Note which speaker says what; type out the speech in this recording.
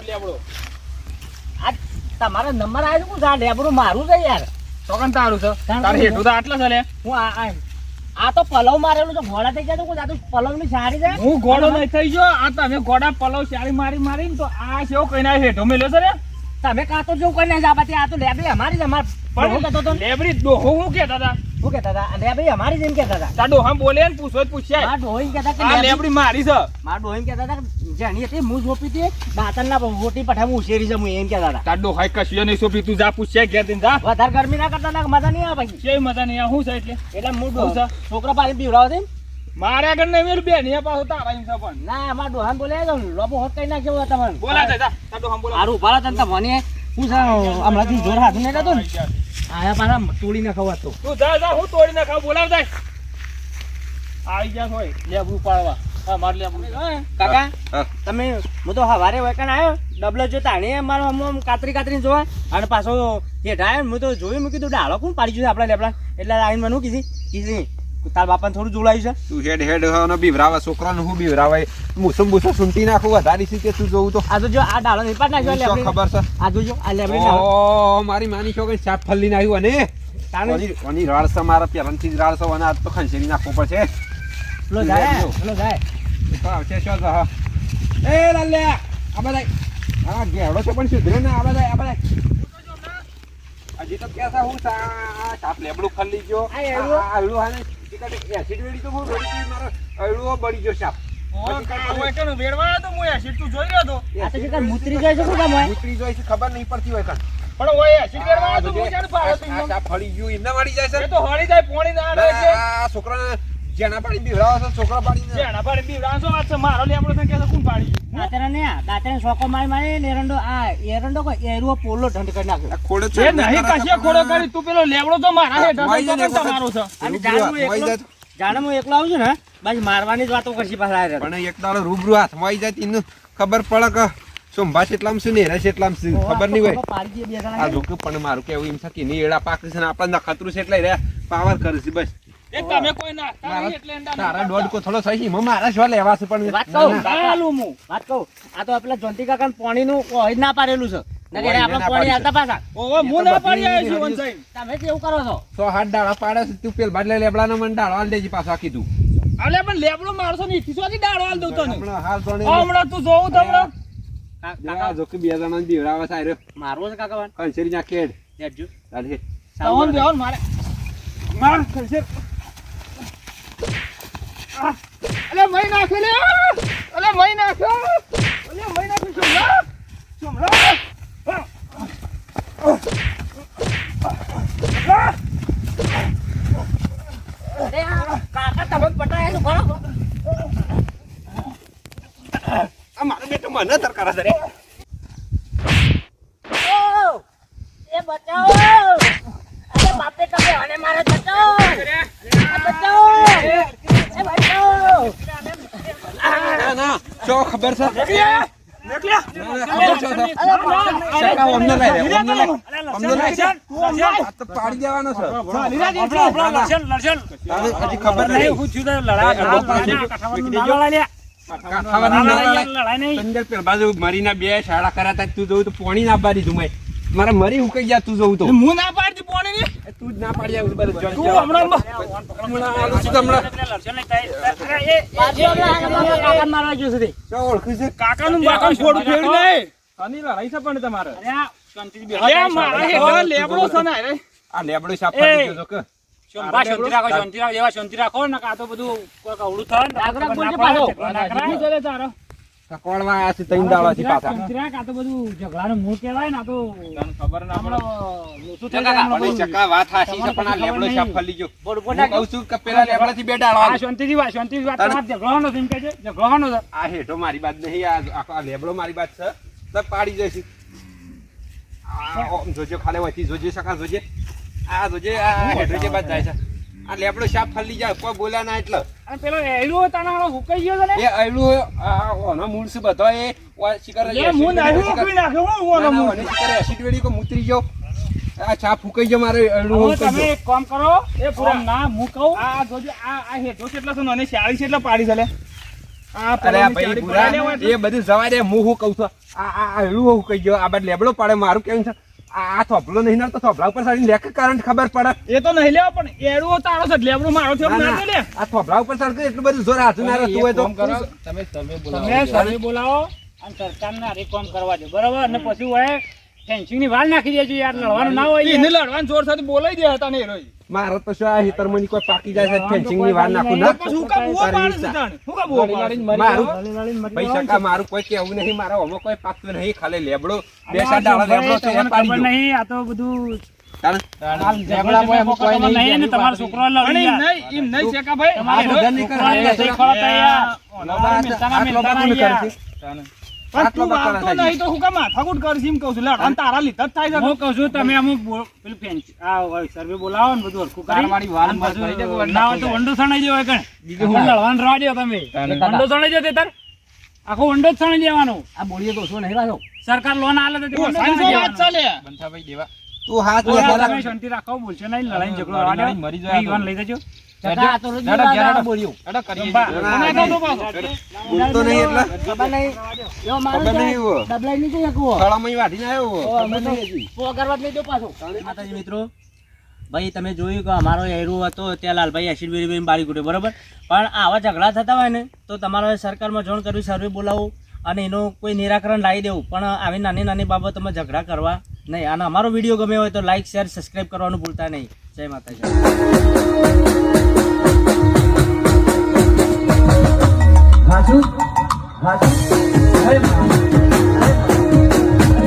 Speaker 1: લેબડો.
Speaker 2: આ તમારો નંબર આવ્યો હું આ લેબડું મારું છે યાર?
Speaker 1: ચોકન તારું છે?
Speaker 2: તારે
Speaker 1: હેઠું તો આટલા છે લે.
Speaker 2: હું આ આ આ તો પલવ મારેલું છે ઘોડા થઈ ગયા તો કોઈ આ તો પલવની સારી છે?
Speaker 1: હું ઘોડો નહીં થઈ ગયો. આ તમે ઘોડા પલવ સારી મારી મારી તો આ છે કઈ ના હેઠો મેલ્યો છે ને
Speaker 2: તમે કાં તો જેવું કરીને આ બાતી આ તો લેબડી અમારી જ અમાર હું કહેતો તો
Speaker 1: લેબડી ડોહો હું કહેતા હતા?
Speaker 2: શું કહેતા હતા? આ લેબડી અમારી જેમ કહેતા હતા.
Speaker 1: તાર ડોહા બોલે ને પૂછો જ પૂછ્યા.
Speaker 2: મારા ડોહીને કહેતા કે લેબડી-
Speaker 1: લેબડી મારી છે.
Speaker 2: મારા ડોહીને કહેતા હતા જેની હતી હું જોપી હતી દાંતણના રોટી પઠામાં ઉછેરી છે હું એમ કહેતા હતા
Speaker 1: તાર ડોહાઈ કશું નહીં સોંપી તું જા પૂછ્યા ઘેર દઈને જા.
Speaker 2: વધારે ગરમી ના કરતા હતા મજા નહીં આવે પછી?
Speaker 1: કેવી મજા નહીં આ શું છે એટલે?
Speaker 2: એટલે હું
Speaker 1: છે?
Speaker 2: છોકરા પાસે પીવડાવો છે
Speaker 1: મારે આગળ નહીં મેલું બેન અહીંયા પાછો તારા એમ છે પણ.
Speaker 2: ના અમારા ડોહાને બોલે તો લોબો હોત કઈ નાખ્યો હોય
Speaker 1: બોલા જા જા. બોલા
Speaker 2: હારું ઊભા હતા ને હું હમણાંથી જોર હાથ નહીં રહેતો ને. આયા પાછા તોડી નાખો તો.
Speaker 1: તું જા જા હું તોડી નાખાવ બોલાવ જાય આવી ગયા હોય. લેબડું પાડવા
Speaker 2: કાકા તમે હું તો હવારે વૈકણ આવ્યો ડબલો જો તાણે મારો આમ આમ કાતરી કાતરી જોવા. અને પાછો હેઠ હું તો જોયું મેં કીધું ડાળો કોણ પાડી આપણા એટલે આવીને મને કીધી? કીધી તાર બાપાને થોડું જોડાયું છે.
Speaker 3: તું હેડ હેડ હનો બીવરાવે છોકરાને હું બીવરાવે મુસમ મુસમ સુંટી નાખું વધારી છે કે તું જોઉં તો?
Speaker 2: આ તો જો આ ડાળો નહીં પાડ નાખ્યો
Speaker 3: ખબર છે?
Speaker 2: આ જોજો આ લેબડી
Speaker 3: ઓ મારી માની છોકરી સાપ ફલ્લી નાખ્યું અને?
Speaker 2: તાણે.
Speaker 3: છે મારા પેરનથી જ રાળ છે અને આજ તો ખંચેરી નાખવો પડશે.
Speaker 2: લો જાય લો જાય.
Speaker 3: આવશે શું હા એ લાલ્યા આ બધા હા ઘેડો છે પણ સુધરે ને આ બધા આ બધા હજી તો કેસા હું સાપ લેબડું ખલ્લી ગયો અળું હાને એસિડ વેડી તો હું વેડી મારો અળુઓ બળી ગયો સાપ
Speaker 1: તો હું તું તો
Speaker 2: તો
Speaker 3: ખબર નહીં પડતી હોય કાન
Speaker 1: પણ હોય એસિડ વેડવા તો હું જાણ
Speaker 3: આ- આ ફળી ગયું એમને મળી જાય
Speaker 1: તો હળી જાય પોણી ના
Speaker 3: આ છોકરાને જેના પાડી બીવડાવો છો છોકરા પાડી
Speaker 1: જેના પાડી બીવડાવો છો વાત છે મારો લેમડો છે કે કોણ પાડી?
Speaker 2: દાતરા ને દાતરા સોકો મારી મારી એરંડો આ એરંડો કોઈ એરવો પોલો ઢંઢ કરી નાખ્યો
Speaker 3: ખોડે
Speaker 1: છે નહીં કશે ખોડો કરી. તું પેલો લેબડો તો મારા
Speaker 3: હે
Speaker 1: તો તમારો છે.
Speaker 2: અને જાણું એકલો જાણે હું એકલો આવું છું ને બસ મારવાની જ વાતો કરશી પાછા રહ્યા.
Speaker 3: પણ એક દાડો રૂબરૂ હાથમાં આવી જાય એનું ખબર પડે કે સોમભા શું ને હેરા કેટલામ શું ખબર નહીં હોય.
Speaker 2: પાડી
Speaker 3: આ લોકો પણ મારું કેવું એમ છે કે નહીં એડા પાક છે ને આપણને ખતરું છે એટલે રે પાવર કરે છે બસ.
Speaker 1: એ તમે કોઈ નાખતા નહીં એટલે એંડા
Speaker 3: તારા દોઢ કો થોડો સહી એમાં મારા શું લેવા છે પણ
Speaker 2: વાત કહું.
Speaker 3: ના.
Speaker 2: કાકા, હું. વાત કહું. આ તો પેલા જોન્તી કાકા પાણીનું કોઈ ના પાડેલું છે. નકર આપણે પાણી
Speaker 3: પાડી
Speaker 2: પાછા.
Speaker 1: ઓહો, હું ના પાડી આવ્યો છું
Speaker 3: બધી
Speaker 2: તમે કેવું કરો છો?
Speaker 3: સો હાથ દાડા પાડે છે તું પેલ બાટલે લેબડાનો મને દાડો આલ દેજી પાછા કીધું
Speaker 1: પણ લેબડો મારશો નહીં. દાડો હાલ દઉં તને.
Speaker 3: હમણાં હાલ તો
Speaker 1: હમણાં તું જોઉં તો હમણાં.
Speaker 2: કા-
Speaker 3: જો આ
Speaker 2: કાકા.
Speaker 3: જો કે બે જણા બીવડાવે છે
Speaker 2: મારવો છે કાકા વાન
Speaker 3: કંસરી ના કેડ. ચાલ
Speaker 1: તવન મારે અલે મઈ નાખે લે અલે મઈ નાખે અલે મઈ નાખે સોમલા સોમલા
Speaker 2: અરે કાકા તમે પટાયા છો ખરો
Speaker 3: આ મારો બેટો મને તરકારા છે રે
Speaker 2: ઓ, એ બચાવો અરે બાપે તમે અને મારે બચાવો આ બચાવો એ બચાવો
Speaker 3: ના ના શું ખબર છે
Speaker 1: નીકળ્યા
Speaker 3: ખબર છે તો. શકા અમને લઈ લે અમને લઈ અમને લઈ આ તો પાડી દેવાનો છે. ખબર નહીં. મરીના બે શાળા કર્યા તા તું જોઉં તો પોણી ના પાડી મેં મારે મરી હું કઈ ગયા તું જોઉં તો.
Speaker 1: હું ના પાડતી પોણી
Speaker 3: તું જ ના પાડી આવ્યું બધું. જોન
Speaker 1: તું હમણાં
Speaker 3: હમણાં આલું છું તો હમણાં
Speaker 2: બાજુ હમણાં કાકા મારવા ગયો સુધી
Speaker 3: શું ઓળખ્યું છે
Speaker 1: કાકાનું બાકાનું થોડું ફેરવી નહીં અનિલ લડાઈ છે પણ તમારે લે મારા હેઠળ લેબડો છે ને રે
Speaker 3: આ લેબડો સાફ કરી ગયો છો કે?
Speaker 2: બોલજે પાછો.
Speaker 1: શું
Speaker 3: છે
Speaker 1: ખબર ના પડે.
Speaker 3: ચકા વાત છે પણ આ લેબડો સાફ ફરી ગયો.
Speaker 2: બોલ, બોલ
Speaker 3: કહું છું કે પેલા લેબડાથી બે દાડા
Speaker 1: આ શાંતિથી વાત શાંતિથી વાત. તમારે ઝઘડવાનો છે એમ કહે છે ઝઘડવાનો છે
Speaker 3: આ હેઠો મારી બાદ નહીં આ આખો આ લેબડો મારી બાદ છે. તો પાડી જશે આ ઓમ જોજો ખાલી વચ્ચે જોજે સકા જોજે. આ જોજે આ હેઠો જે બાદ જાય છે. આ લેબડો સાપ ફરી જાય કોઈ બોલ્યા ના એટલે.
Speaker 1: અને પેલો એલું તાણા હુકાઈ ગયો ને?
Speaker 3: એ એલું આ ઓનો મૂળ છે બધો એ શિકાર
Speaker 1: લે હું નાખ્યું મૂકી નાખ્યો હું ઓનો મૂળ.
Speaker 3: એસિડ વેડી કો મુતરી ગયો? આ ચા ફૂકાઈ ગયો મારે એલું
Speaker 1: હવે
Speaker 3: હું
Speaker 1: તમે એક કામ કરો એ પૂરા. ના હું કહું આ જોજો આ આ હેઠો કેટલા છે ને અને 40 કેટલા પાડી છે આ
Speaker 3: અરે ભાઈ એ બધું જવા દે હું હું કહું છું. આ આ એલું હું કહી ગયો આ બાદ લેબડો પાડે મારું કેવું છે? આ થોભલો નહીં ના તો થોભલા ઉપર સાડી લેખ કરંટ ખબર પડે.
Speaker 1: એ તો નહીં લેવા પણ એડું તારો છે લેબડું મારો છે
Speaker 3: ના,
Speaker 1: લે
Speaker 3: આ થોભલા ઉપર સાડી એટલું બધું જોર હાથ ના રહેતું હોય તો.
Speaker 4: તમે તમે બોલાવો. અને સરકારને આ કામ કરવા દો બરાબર? અને પછી હોય ફેન્સિંગની વાલ નાખી દેજો યાર લડવાનું ના હોય
Speaker 1: એને
Speaker 4: યાર.
Speaker 1: લડવાનું જોર સાથે બોલાઈ દે હતા ને રોય.
Speaker 3: મારે તો શું આ હિતરમની કોઈ પાકી જાય છે ફેન્સિંગની વાલ નાખું ના?
Speaker 1: શું હું કા બુઓ પાડે છે તાણે? હું કા બુઓ પાડે
Speaker 3: મારું પૈસા કા મારું કોઈ કેવું નહીં મારા હમો કોઈ પાકતું નહીં ખાલી લેબડો બે
Speaker 4: અરે
Speaker 3: સાડા લેબડો છે એ પાડી દો
Speaker 4: નહીં આ તો બધું છોકરો.
Speaker 1: નહીં, નહીં ભાઈ.
Speaker 3: આટલો બકરા
Speaker 1: નહીં તો હું કામ માથાકૂટ કરીશ એમ કહું છું. લડવાનું તારા લીધે જ થાય છે.
Speaker 4: હું કહું છું તમે અમુક પેલું ફેન્સ- આ સર્વે બોલાવો ને બધું હરખું કરી.
Speaker 1: તારવાળી વાલ મત
Speaker 4: પાછું
Speaker 1: કરી
Speaker 4: ના તો વંડો સણાઈ દેવાય કણે. આપણે લડવાનું રવા દ્યો તમે. વંડો સણાઈ દો તે તાર. આખો વંડો જ સણાઈ દેવાનો.
Speaker 2: આ બોલીએ તો શું નહીં પાછો
Speaker 4: સરકાર લોન આલે તો વંડો
Speaker 3: હાથ
Speaker 4: તમે શાંતિ રાખો બોલશે નહીં લડાઈ ઝઘડો
Speaker 1: મરી જાય
Speaker 4: લઈ જજો.
Speaker 2: મિત્રો ભાઈ તમે જોયું કે અમારો એરો હતો ત્યાં લાલભાઈ એસિડ બેરી બેરી બારી કૂટ્યો બરાબર? પણ આવા ઝઘડા થતા હોય ને તો તમારે સરકારમાં જોણ કરવી સર્વે બોલાવું અને એનું કોઈ નિરાકરણ લાવી દેવું. પણ આવી નાની નાની બાબતોમાં ઝઘડા કરવા નહીં, અને અમારો વીડિયો ગમે હોય તો લાઈક શેર સબસ્ક્રાઈબ કરવાનું ભૂલતા નહીં. જય માતાજી.
Speaker 5: હાજુ? હાજુ?